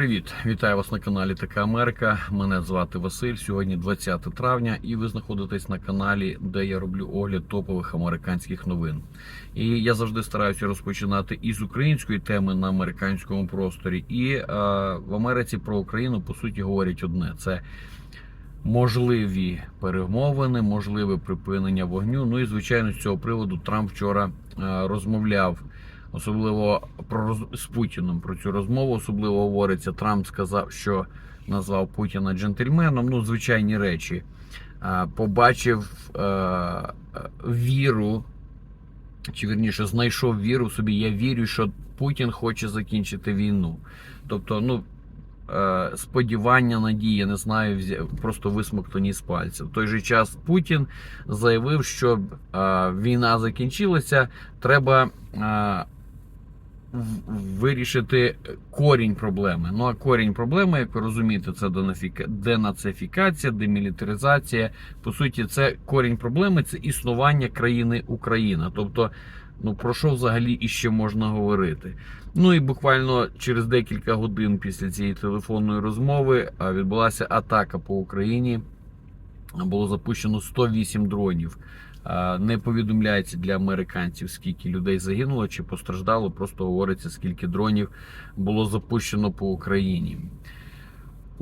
Привіт, вітаю вас на каналі Така Америка. Мене звати Василь. Сьогодні 20 травня, і ви знаходитесь на каналі, де я роблю огляд топових американських новин. І я завжди стараюся розпочинати із української теми на американському просторі. І е, в Америці про Україну по суті говорять одне: це можливі перемовини, можливе припинення вогню. Ну і звичайно, з цього приводу Трамп вчора е, розмовляв. Особливо про з Путіним про цю розмову. Особливо говориться. Трамп сказав, що назвав Путіна джентльменом. Ну, звичайні речі. Побачив е, віру, чи вірніше, знайшов віру собі. Я вірю, що Путін хоче закінчити війну. Тобто, ну. е, Сподівання, надії, не знаю, просто висмоктані з пальців. В той же час Путін заявив, що е, війна закінчилася, треба вирішити корінь проблеми. Ну а корінь проблеми, як ви розумієте, це денацифікація, демілітаризація. По суті, це корінь проблеми це існування країни Україна. Тобто, ну про що взагалі іще можна говорити? Ну і буквально через декілька годин після цієї телефонної розмови відбулася атака по Україні. Було запущено 108 дронів. Не повідомляється для американців, скільки людей загинуло чи постраждало. Просто говориться, скільки дронів було запущено по Україні.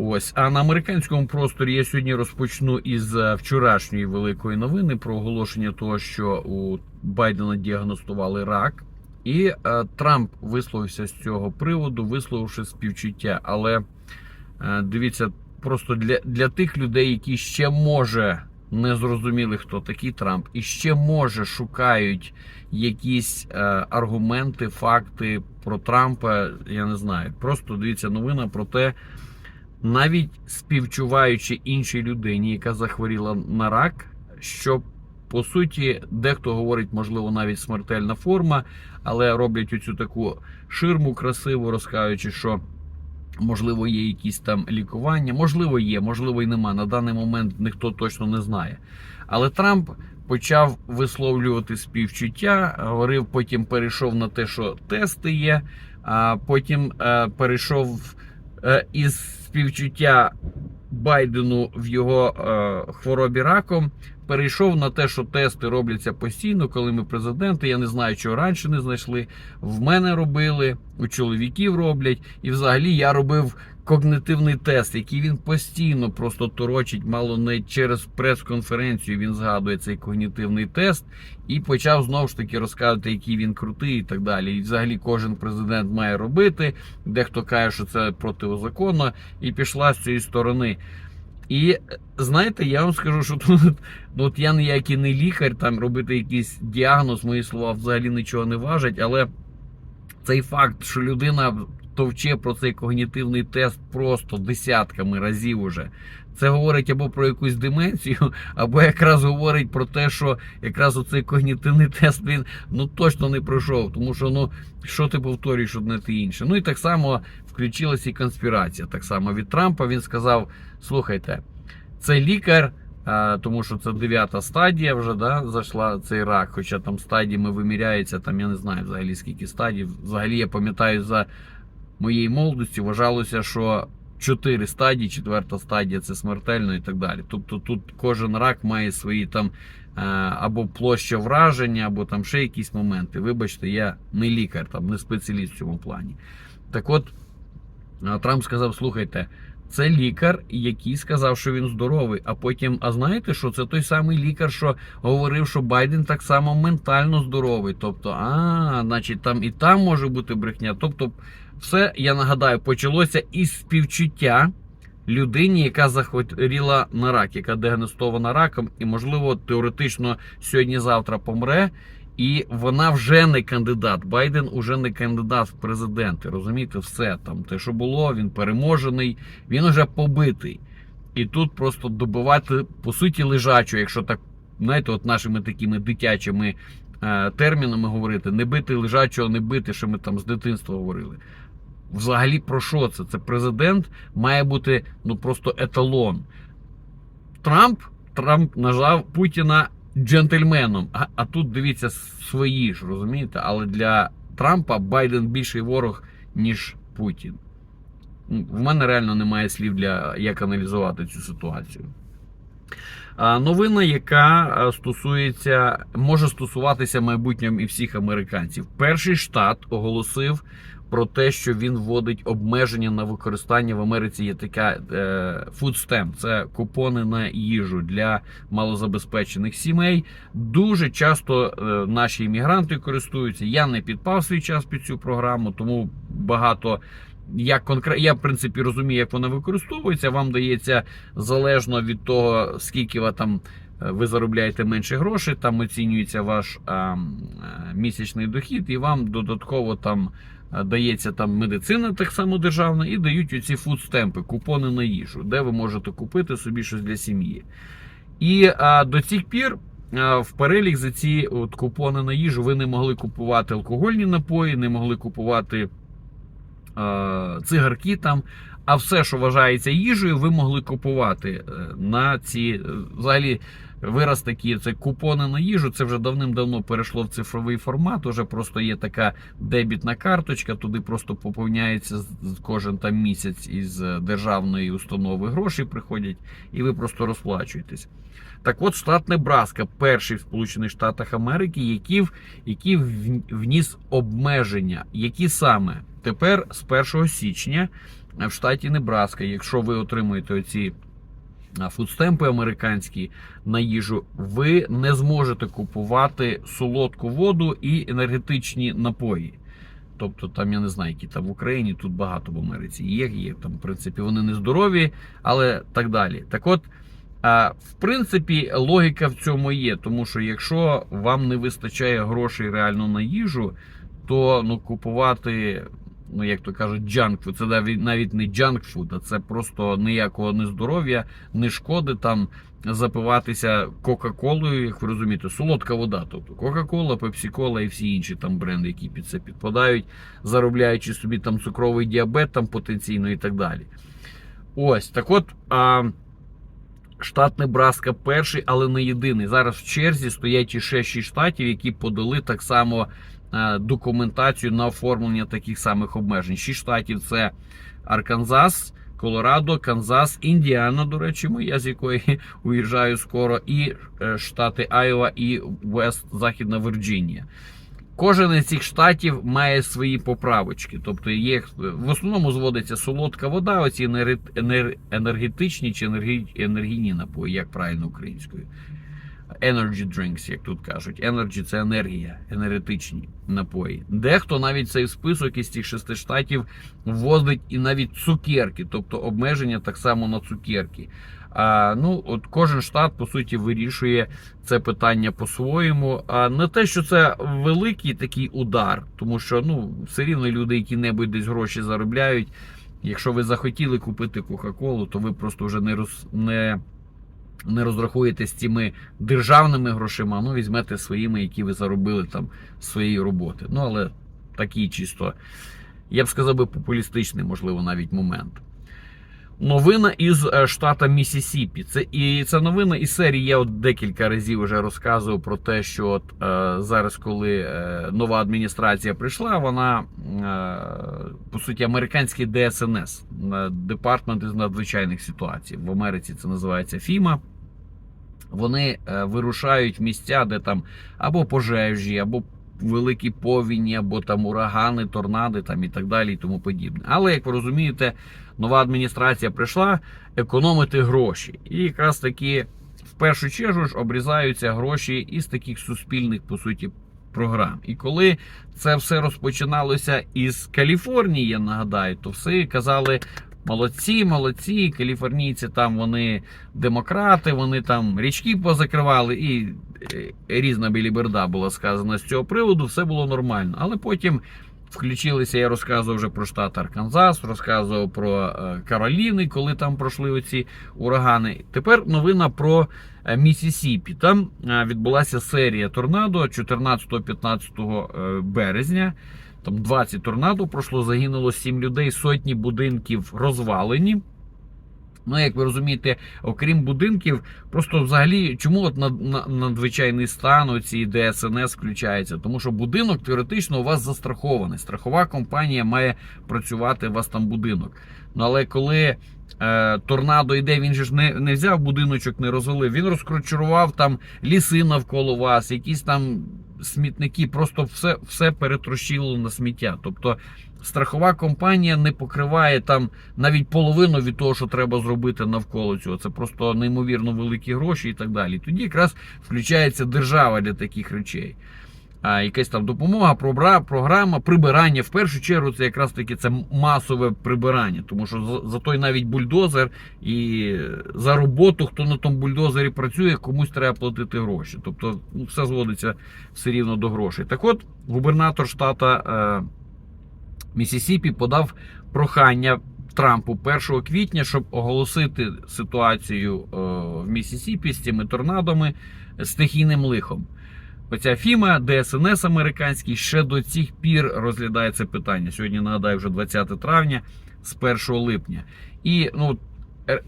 Ось, а на американському просторі я сьогодні розпочну із е, вчорашньої великої новини про оголошення того, що у Байдена діагностували рак. І е, Трамп висловився з цього приводу, висловивши співчуття. Але е, дивіться, просто для, для тих людей, які ще може не зрозуміли, хто такий Трамп, і ще може шукають якісь е, аргументи, факти про Трампа. Я не знаю. Просто дивіться новина про те, навіть співчуваючи іншій людині, яка захворіла на рак, що по суті дехто говорить, можливо, навіть смертельна форма, але роблять оцю таку ширму красиву, розказуючи, що. Можливо, є якісь там лікування, можливо, є, можливо, і нема. На даний момент ніхто точно не знає. Але Трамп почав висловлювати співчуття, говорив, потім перейшов на те, що тести є, а потім е, перейшов е, із співчуття Байдену в його е, хворобі раком. Перейшов на те, що тести робляться постійно, коли ми президенти. Я не знаю, чого раніше не знайшли. В мене робили, у чоловіків роблять. І взагалі я робив когнитивний тест, який він постійно просто торочить, мало не через прес-конференцію. Він згадує цей когнітивний тест і почав знову ж таки розказувати, який він крутий і так далі. І взагалі кожен президент має робити. Дехто каже, що це протизаконно, і пішла з цієї сторони. І знаєте, я вам скажу, що тут ну, от я ніякий не лікар, там робити якийсь діагноз, мої слова взагалі нічого не важать, але цей факт, що людина товче про цей когнітивний тест просто десятками разів уже. Це говорить або про якусь деменцію, або якраз говорить про те, що якраз оцей когнітивний тест він ну точно не пройшов, тому що ну що ти повторюєш одне те інше. Ну і так само включилася і конспірація. Так само від Трампа він сказав: слухайте, це лікар. Тому що це дев'ята стадія вже да, зайшла цей рак, хоча там стадіями виміряється, там я не знаю взагалі скільки стадій. Взагалі я пам'ятаю за моєї молодості вважалося, що чотири стадії, четверта стадія це смертельно і так далі. Тобто тут кожен рак має свої там е, або площа враження, або там ще якісь моменти. Вибачте, я не лікар, там не спеціаліст в цьому плані. Так от е, Трамп сказав: слухайте. Це лікар, який сказав, що він здоровий. А потім, а знаєте, що це той самий лікар, що говорив, що Байден так само ментально здоровий. Тобто, а, значить, там і там може бути брехня. Тобто, все, я нагадаю, почалося із співчуття людині, яка захворіла на рак, яка діагностована раком, і, можливо, теоретично сьогодні-завтра помре. І вона вже не кандидат. Байден уже не кандидат в президенти. Розумієте, все там те, що було, він переможений, він уже побитий. І тут просто добивати по суті лежачого, якщо так знаєте, от нашими такими дитячими е, термінами говорити, не бити лежачого, не бити, що ми там з дитинства говорили. Взагалі про що це? Це президент має бути ну просто еталон. Трамп Трамп нажав Путіна джентльменом. А, а тут дивіться свої ж, розумієте? Але для Трампа Байден більший ворог, ніж Путін. в мене реально немає слів для як аналізувати цю ситуацію. Новина, яка стосується, може стосуватися майбутнім і всіх американців. Перший штат оголосив про те, що він вводить обмеження на використання в Америці. Є така stamp, це купони на їжу для малозабезпечених сімей. Дуже часто е, наші іммігранти користуються. Я не підпав свій час під цю програму, тому багато. Як конкретно, я в принципі розумію, як вона використовується. Вам дається залежно від того, скільки ви там е, ви заробляєте менше грошей, там оцінюється ваш а, м, е, місячний дохід, і вам додатково там дається там медицина, так само державна, і дають оці фудстемпи, купони на їжу, де ви можете купити собі щось для сім'ї. І а, до цих пір. а, В перелік за ці от купони на їжу ви не могли купувати алкогольні напої, не могли купувати е, цигарки там. А все, що вважається їжею, ви могли купувати е, на ці е, взагалі. Вираз такі, це купони на їжу. Це вже давним-давно перейшло в цифровий формат. Уже просто є така дебітна карточка, туди просто поповняється кожен там місяць із е, державної установи гроші приходять, і ви просто розплачуєтесь. Так от, штат Небраска, перший в Сполучених Штатах Америки, який, який вніс обмеження, які саме тепер з 1 січня в штаті Небраска, якщо ви отримуєте оці фудстемпи американські на їжу, ви не зможете купувати солодку воду і енергетичні напої. Тобто, там я не знаю, які там в Україні, тут багато в Америці є, є там, в принципі, вони не здорові, але так далі. Так от, в принципі, логіка в цьому є, тому що якщо вам не вистачає грошей реально на їжу, то ну, купувати, ну як то кажуть, джанкфуд, це навіть не джанкфуд, а це просто ніякого не здоров'я, не шкоди там запиватися Кока-Колою, як ви розумієте, солодка вода. Тобто Кока-Кола, Пепсі-Кола і всі інші там бренди, які під це підпадають, заробляючи собі там цукровий діабет там потенційно і так далі. Ось так от. А, Штат Небраска перший, але не єдиний. Зараз в черзі стоять іще 6 штатів, які подали так само документацію на оформлення таких самих обмежень. 6 штатів це Арканзас, Колорадо, Канзас, Індіана, до речі, моя з якої уїжджаю скоро, і е, штати Айова і Вест Західна Вірджинія. Кожен із цих штатів має свої поправочки. Тобто є в основному зводиться солодка вода, оці енер- енер- енергетичні чи енергійні напої, як правильно українською. Energy drinks, як тут кажуть. Energy – це енергія, енергетичні напої. Дехто навіть цей список із цих шести штатів вводить і навіть цукерки, тобто обмеження так само на цукерки. А, ну, от кожен штат по суті вирішує це питання по-своєму. А не те, що це великий такий удар, тому що ну все рівно люди, які-небудь десь гроші заробляють. Якщо ви захотіли купити Кока-Колу, то ви просто вже не роз не. Не розрахуєтесь цими державними грошима, ну візьмете своїми, які ви заробили там з своєї роботи. Ну але такий чисто, я б сказав би, популістичний, можливо, навіть момент. Новина із е, штата Місісіпі. Це і ця новина із серії. Я от декілька разів вже розказував про те, що от е, зараз, коли е, нова адміністрація прийшла, вона е, по суті американський ДСНС е, департмент із надзвичайних ситуацій. В Америці це називається ФІМА. Вони е, вирушають в місця, де там або пожежі, або великі повіні, або там урагани, торнади там і так далі, і тому подібне. Але як ви розумієте, нова адміністрація прийшла економити гроші. І якраз таки в першу чергу ж обрізаються гроші із таких суспільних, по суті, програм. І коли це все розпочиналося із Каліфорнії, я нагадаю, то всі казали. Молодці, молодці, каліфорнійці там вони демократи, вони там річки позакривали, і е, різна біліберда була сказана з цього приводу, все було нормально. Але потім включилися, я розказував вже про штат Арканзас, розказував про е, Кароліни, коли там пройшли оці урагани. Тепер новина про е, Місісіпі. Там відбулася серія торнадо 14-15 е, березня. Там 20 торнадо пройшло, загинуло 7 людей, сотні будинків розвалені. Ну, як ви розумієте, окрім будинків, просто взагалі, чому от над, надзвичайний стан оці ДСНС включається? Тому що будинок теоретично у вас застрахований. Страхова компанія має працювати у вас там будинок. Ну але коли е, торнадо йде, він же ж не, не взяв будиночок, не розвалив, він розкручурував там ліси навколо вас, якісь там смітники, просто все, все перетрощило на сміття. Тобто страхова компанія не покриває там навіть половину від того, що треба зробити навколо цього. Це просто неймовірно великі гроші і так далі. Тоді якраз включається держава для таких речей. Якась там допомога, програма, прибирання. В першу чергу це якраз таки це масове прибирання, тому що за, той навіть бульдозер і за роботу, хто на тому бульдозері працює, комусь треба платити гроші. Тобто ну, все зводиться все рівно до грошей. Так от, губернатор штата е, Місісіпі подав прохання Трампу 1 квітня, щоб оголосити ситуацію е, в Місісіпі з цими торнадами стихійним лихом. Оця Фіма, ДСНС американський, ще до цих пір розглядає це питання. Сьогодні нагадаю вже 20 травня з 1 липня. І ну,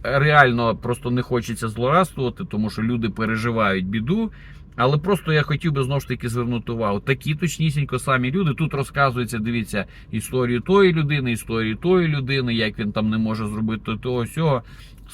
реально просто не хочеться злорадствувати, тому що люди переживають біду. Але просто я хотів би знову ж таки звернути увагу. Такі точнісінько самі люди. Тут розказується, дивіться, історію тої людини, історію тої людини, як він там не може зробити того сього.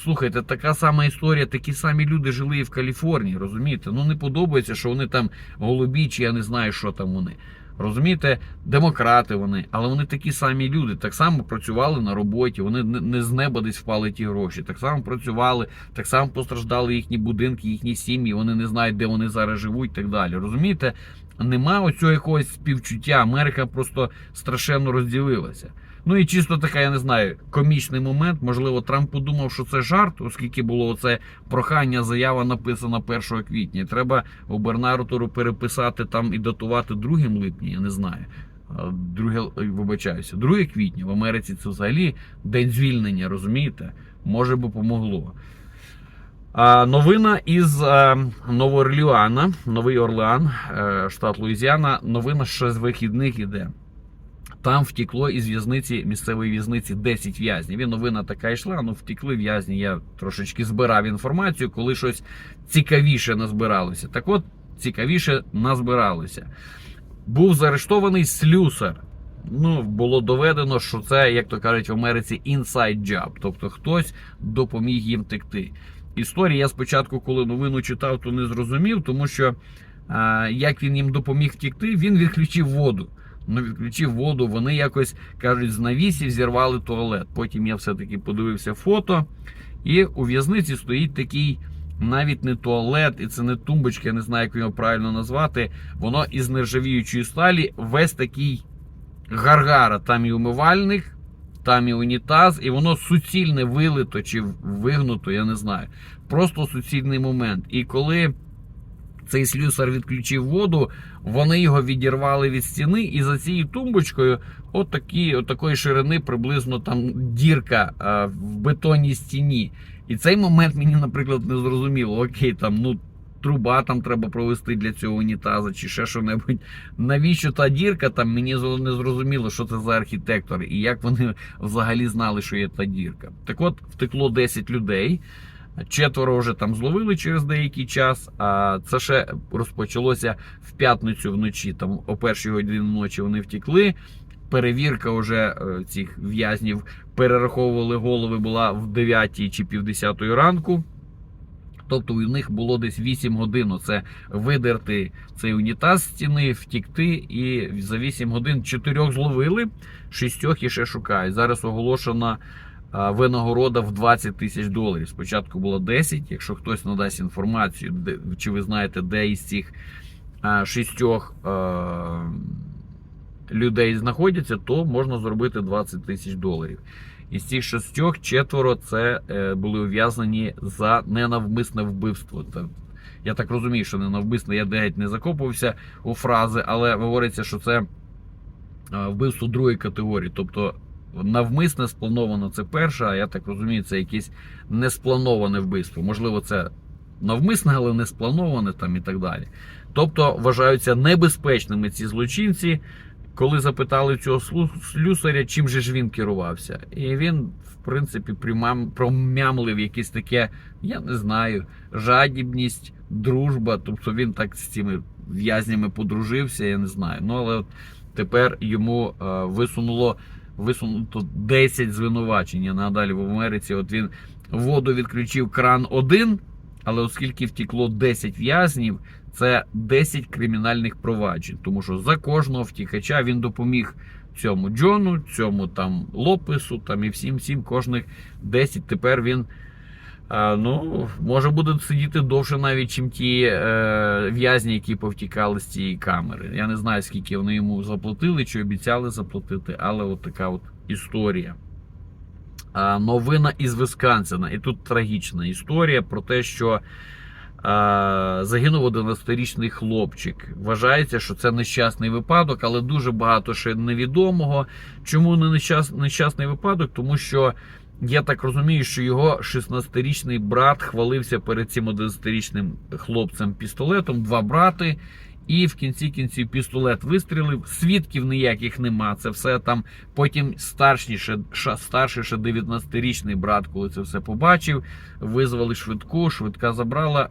Слухайте, така сама історія, такі самі люди жили і в Каліфорнії, розумієте? Ну не подобається, що вони там голубі, чи я не знаю, що там вони. Розумієте, демократи вони, але вони такі самі люди, так само працювали на роботі, вони не з неба десь впали ті гроші, так само працювали, так само постраждали їхні будинки, їхні сім'ї, вони не знають, де вони зараз живуть і так далі. Розумієте? Нема оцього якогось співчуття. Америка просто страшенно розділилася. Ну і чисто така, я не знаю, комічний момент. Можливо, Трамп подумав, що це жарт, оскільки було це прохання, заява написана 1 квітня. Треба губернатору переписати там і датувати 2 липня, я не знаю. Друге, вибачаюся, 2 квітня в Америці це взагалі день звільнення, розумієте? Може би помогло. Новина із е, Новоорлеана, Новий Орлеан, е, штат Луїзіана. Новина ще з вихідних іде. Там втекло із в'язниці місцевої в'язниці 10 в'язнів. І новина така йшла. Ну втекли в'язні. Я трошечки збирав інформацію, коли щось цікавіше назбиралося. Так от, цікавіше назбиралося. Був заарештований слюсар. Ну, було доведено, що це, як то кажуть в Америці, inside job. Тобто хтось допоміг їм втекти. Історія я спочатку, коли новину читав, то не зрозумів, тому що а, як він їм допоміг втекти, він відключив воду. Ну, відключив воду, вони якось кажуть, з навісів зірвали туалет. Потім я все-таки подивився фото, і у в'язниці стоїть такий навіть не туалет, і це не тумбочка, я не знаю, як його правильно назвати. Воно із нержавіючої сталі, весь такий гаргара. Там і умивальник, там і унітаз, і воно суцільне вилито чи вигнуто, я не знаю. Просто суцільний момент. І коли цей слюсар відключив воду, вони його відірвали від стіни, і за цією тумбочкою, от такі, от такої ширини, приблизно там дірка а, в бетонній стіні. І цей момент мені, наприклад, не зрозуміло. Окей, там ну. Труба там треба провести для цього унітаза чи ще що-небудь. Навіщо та дірка там? Мені не зрозуміло, що це за архітектор і як вони взагалі знали, що є та дірка. Так от втекло 10 людей. Четверо вже там зловили через деякий час. А це ще розпочалося в п'ятницю вночі. Там о першій годині ночі вони втекли. Перевірка вже е, цих в'язнів перераховували голови була в 9 чи півдесятої ранку. Тобто у них було десь 8 годин. Це видерти цей унітаз стіни, втікти, і за 8 годин чотирьох зловили, шістьох і ще шукають. Зараз оголошена винагорода в 20 тисяч доларів. Спочатку було 10. Якщо хтось надасть інформацію, чи ви знаєте, де із цих шістьох людей знаходяться, то можна зробити 20 тисяч доларів. Із цих шістьох четверо це е, були ув'язнені за ненавмисне вбивство. Я так розумію, що ненавмисне, я геть не закопувався у фрази, але говориться, що це е, вбивство другої категорії. Тобто навмисне сплановано це перше, а я так розумію, це якесь несплановане вбивство. Можливо, це навмисне, але не сплановане там і так далі. Тобто вважаються небезпечними ці злочинці. Коли запитали цього слюсаря, чим же ж він керувався. І він, в принципі, промямлив якесь таке, я не знаю, жадібність, дружба. Тобто він так з цими в'язнями подружився, я не знаю. Ну, але от тепер йому е, висунуло висунуто 10 звинувачень. Нагадаю, в Америці от він воду відключив кран один, але оскільки втекло 10 в'язнів, це 10 кримінальних проваджень. Тому що за кожного втікача він допоміг цьому Джону, цьому там Лопесу, там і всім всім кожних 10. Тепер він. А, ну, може буде сидіти довше навіть, чим ті е, в'язні, які повтікали з цієї камери. Я не знаю, скільки вони йому заплатили, чи обіцяли заплатити, але от така от історія. А, новина із Висконсина. І тут трагічна історія про те, що загинув 11-річний хлопчик. Вважається, що це нещасний випадок, але дуже багато ще невідомого. Чому не нещас- нещасний випадок? Тому що. Я так розумію, що його 16-річний брат хвалився перед цим 11-річним хлопцем пістолетом, два брати, і в кінці кінців пістолет вистрілив. Свідків ніяких нема. Це все там. Потім старший ще 19-річний брат, коли це все побачив, визвали швидку, швидка забрала.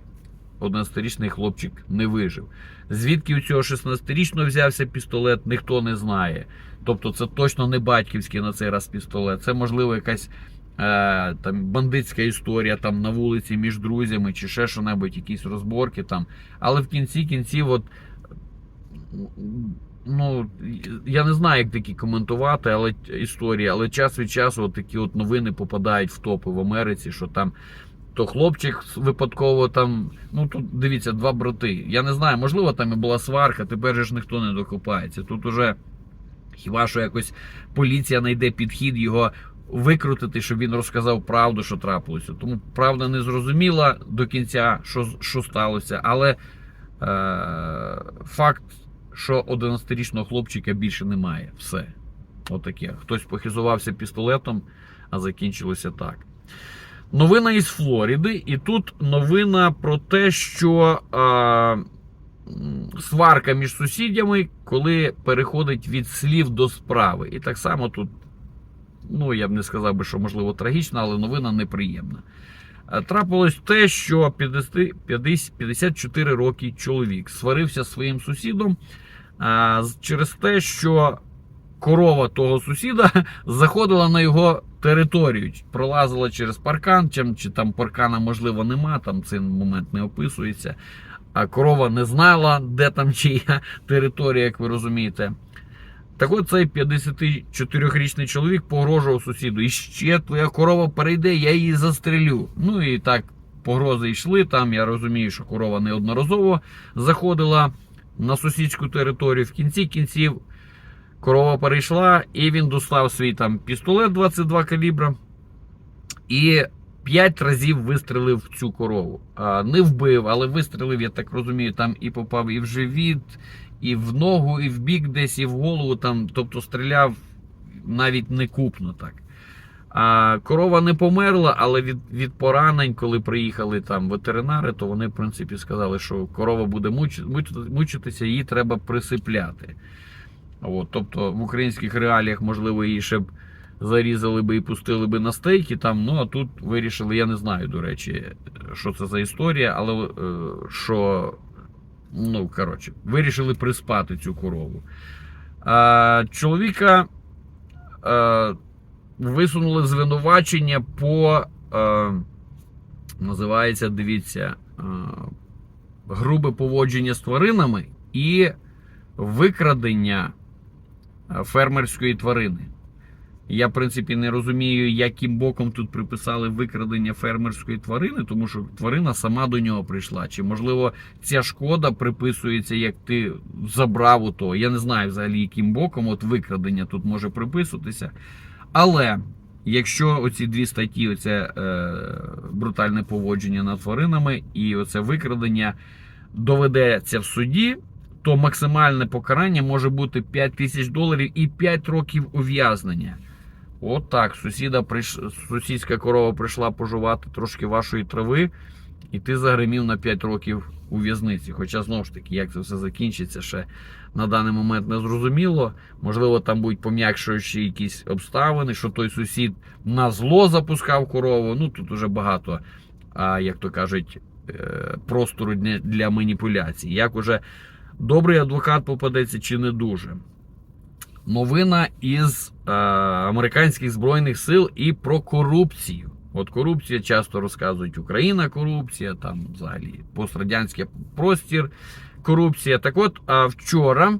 11-річний хлопчик не вижив. Звідки у цього 16-річного взявся пістолет, ніхто не знає. Тобто, це точно не батьківський на цей раз пістолет. Це можливо якась е, там бандитська історія там на вулиці між друзями чи ще що-небудь, якісь розборки там. Але в кінці кінців, от ну я не знаю, як такі коментувати, але історії, але час від часу от такі от новини попадають в топи в Америці, що там. То хлопчик випадково там, ну тут дивіться, два брати. Я не знаю, можливо, там і була сварка, тепер же ж ніхто не докопається. Тут уже хіба що якось поліція знайде підхід його викрутити, щоб він розказав правду, що трапилося. Тому правда не зрозуміла до кінця, що, що сталося, але е, факт, що 11-річного хлопчика більше немає. Все. Отаке. Хтось похизувався пістолетом, а закінчилося так. Новина із Флориди, і тут новина про те, що е, сварка між сусідями, коли переходить від слів до справи. І так само тут, ну я б не сказав би, що можливо трагічна, але новина неприємна. Е, Трапилось те, що 50, 50, 54 роки чоловік сварився зі своїм сусідом е, через те, що корова того сусіда заходила на його територію, пролазила через паркан, чи, чи там паркана, можливо, нема, там цей момент не описується. А корова не знала, де там чия територія, як ви розумієте. Так от цей 54-річний чоловік погрожував сусіду. І ще твоя корова перейде, я її застрелю. Ну і так погрози йшли. Там я розумію, що корова неодноразово заходила на сусідську територію. В кінці кінців корова перейшла, і він достав свій там пістолет 22 калібра і 5 разів вистрелив в цю корову. Не вбив, але вистрелив, я так розумію, там і попав і в живіт, і в ногу, і в бік десь, і в голову. Там, тобто стріляв навіть не купно так. А корова не померла, але від, від поранень, коли приїхали там ветеринари, то вони, в принципі, сказали, що корова буде муч, муч- мучитися, її треба присипляти. От, тобто в українських реаліях, можливо, її ще б зарізали би і пустили би на стейки там. Ну а тут вирішили, я не знаю, до речі, що це за історія, але е, що, ну, коротше, вирішили приспати цю корову. А, чоловіка е, висунули звинувачення по, е, називається, дивіться, е, грубе поводження з тваринами і викрадення фермерської тварини. Я, в принципі, не розумію, яким боком тут приписали викрадення фермерської тварини, тому що тварина сама до нього прийшла. Чи можливо ця шкода приписується, як ти забрав у то? Я не знаю взагалі, яким боком от викрадення тут може приписуватися. Але якщо оці дві статті, оце е, брутальне поводження над тваринами і оце викрадення доведеться в суді, то максимальне покарання може бути 5 тисяч доларів і 5 років ув'язнення. От так, сусіда прийш... сусідська корова прийшла пожувати трошки вашої трави, і ти загримів на 5 років у в'язниці. Хоча знову ж таки, як це все закінчиться, ще на даний момент не зрозуміло. Можливо, там будуть пом'якшуючі якісь обставини, що той сусід на зло запускав корову. Ну тут уже багато, а, як то кажуть, е, простору для- маніпуляцій. Як уже добрий адвокат попадеться чи не дуже. Новина із е, американських збройних сил і про корупцію. От корупція часто розказують Україна, корупція, там взагалі пострадянський простір, корупція. Так от, а вчора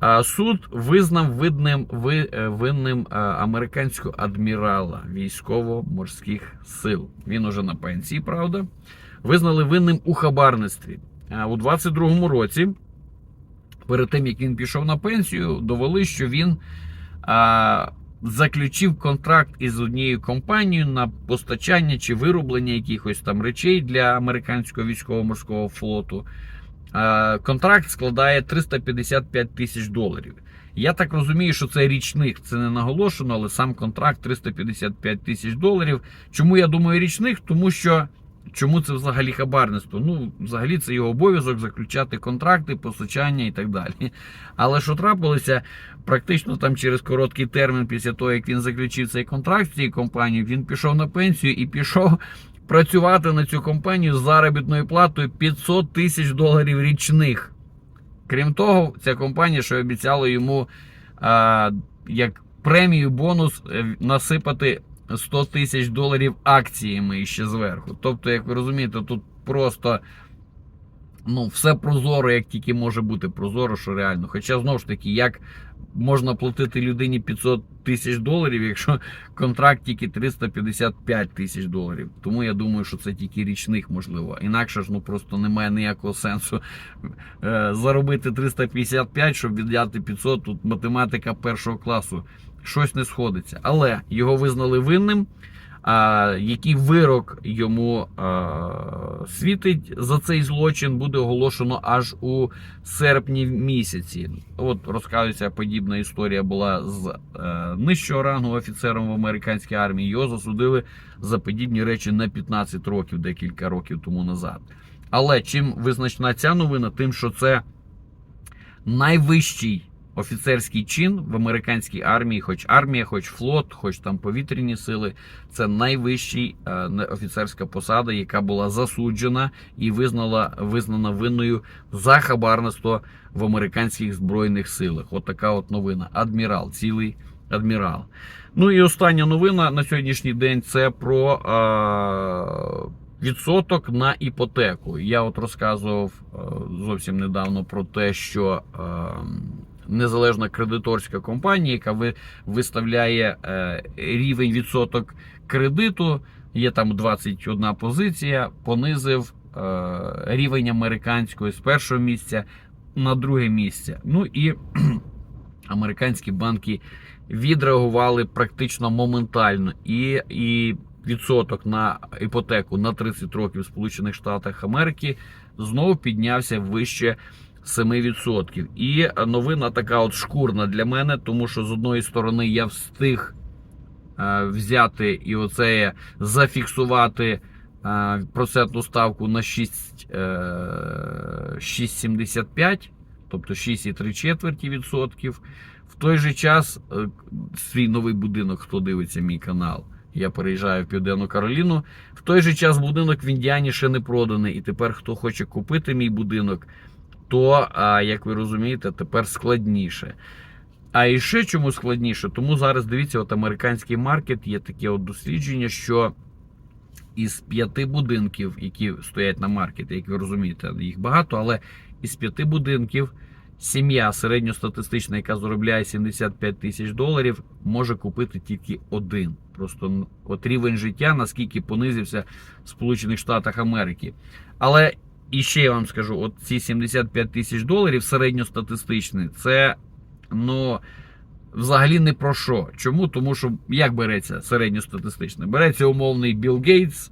а, суд визнав видним, ви, е, винним а, американського адмірала військово-морських сил. Він уже на пенсії, правда. Визнали винним у хабарництві. А, у 22-му році перед тим як він пішов на пенсію, довели, що він а, заключив контракт із однією компанією на постачання чи вироблення якихось там речей для американського військово-морського флоту. А, контракт складає 355 тисяч доларів. Я так розумію, що це річних, це не наголошено, але сам контракт 355 тисяч доларів. Чому я думаю річних? Тому що Чому це взагалі хабарництво? Ну, взагалі, це його обов'язок заключати контракти, постачання і так далі. Але що трапилося, практично там через короткий термін, після того, як він заключив цей контракт з цією компанією, він пішов на пенсію і пішов працювати на цю компанію з заробітною платою 500 тисяч доларів річних. Крім того, ця компанія, що обіцяла йому а, як премію, бонус е, насипати 100 тисяч доларів акціями ще зверху. Тобто, як ви розумієте, тут просто ну, все прозоро, як тільки може бути прозоро, що реально. Хоча знову ж таки, як можна платити людині 500 тисяч доларів, якщо контракт тільки 355 тисяч доларів. Тому я думаю, що це тільки річних можливо. Інакше ж ну просто немає ніякого сенсу е, заробити 355, щоб віддати 500. Тут математика першого класу. Щось не сходиться. Але його визнали винним. А, який вирок йому а, світить за цей злочин, буде оголошено аж у серпні місяці. От розказується подібна історія була з е, нижчого рангу офіцером в американській армії. Його засудили за подібні речі на 15 років, декілька років тому назад. Але чим визначна ця новина, тим, що це найвищий офіцерський чин в американській армії, хоч армія, хоч флот, хоч там повітряні сили, це найвищий е, офіцерська посада, яка була засуджена і визнала визнана винною за хабарництво в американських збройних силах. От така от новина. Адмірал, цілий адмірал. Ну і остання новина на сьогоднішній день це про е, відсоток на іпотеку. Я от розказував е, зовсім недавно про те, що е, незалежна кредиторська компанія, яка ви, виставляє е, рівень відсоток кредиту, є там 21 позиція, понизив е, рівень американської з першого місця на друге місце. Ну і американські банки відреагували практично моментально і, і відсоток на іпотеку на 30 років в Сполучених Штатах Америки знову піднявся вище 7%. І новина така от шкурна для мене, тому що з одної сторони я встиг е, взяти і оце зафіксувати е, процентну ставку на 6, е, 6,75, тобто 6,3 четверті відсотків. В той же час свій новий будинок, хто дивиться мій канал. Я переїжджаю в Південну Кароліну. В той же час будинок в Індіані ще не проданий. І тепер, хто хоче купити мій будинок, то, як ви розумієте, тепер складніше. А і ще чому складніше? Тому зараз дивіться, от американський маркет є таке от дослідження, що із п'яти будинків, які стоять на маркеті, як ви розумієте, їх багато, але із п'яти будинків сім'я середньостатистична, яка заробляє 75 тисяч доларів, може купити тільки один. Просто от рівень життя, наскільки понизився в Сполучених Штатах Америки. Але і ще я вам скажу: от ці 75 тисяч доларів середньостатистичні, це ну. Взагалі не про що. Чому? Тому що як береться середньостатистичне? Береться умовний Білл Гейтс,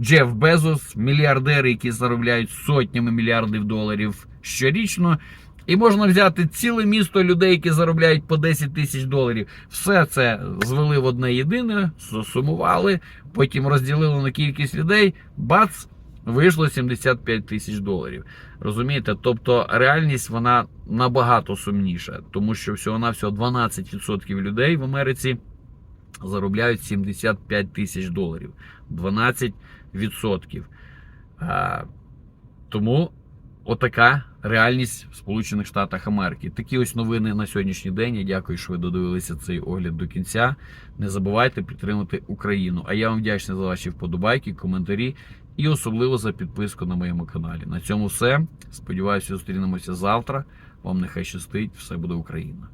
Джеф Безос, мільярдери, які заробляють сотнями мільярдів доларів щорічно. І можна взяти ціле місто людей, які заробляють по 10 тисяч доларів. Все це звели в одне єдине, сумували, потім розділили на кількість людей. Бац! Вийшло 75 тисяч доларів. Розумієте? Тобто реальність вона набагато сумніша, тому що всього-навсього 12% людей в Америці заробляють 75 тисяч доларів. 12%. А, тому отака реальність в Сполучених Штатах Америки. Такі ось новини на сьогоднішній день. Я дякую, що ви додивилися цей огляд до кінця. Не забувайте підтримати Україну. А я вам вдячний за ваші вподобайки, коментарі і особливо за підписку на моєму каналі. На цьому все. Сподіваюся, зустрінемося завтра. Вам нехай щастить, все буде Україна.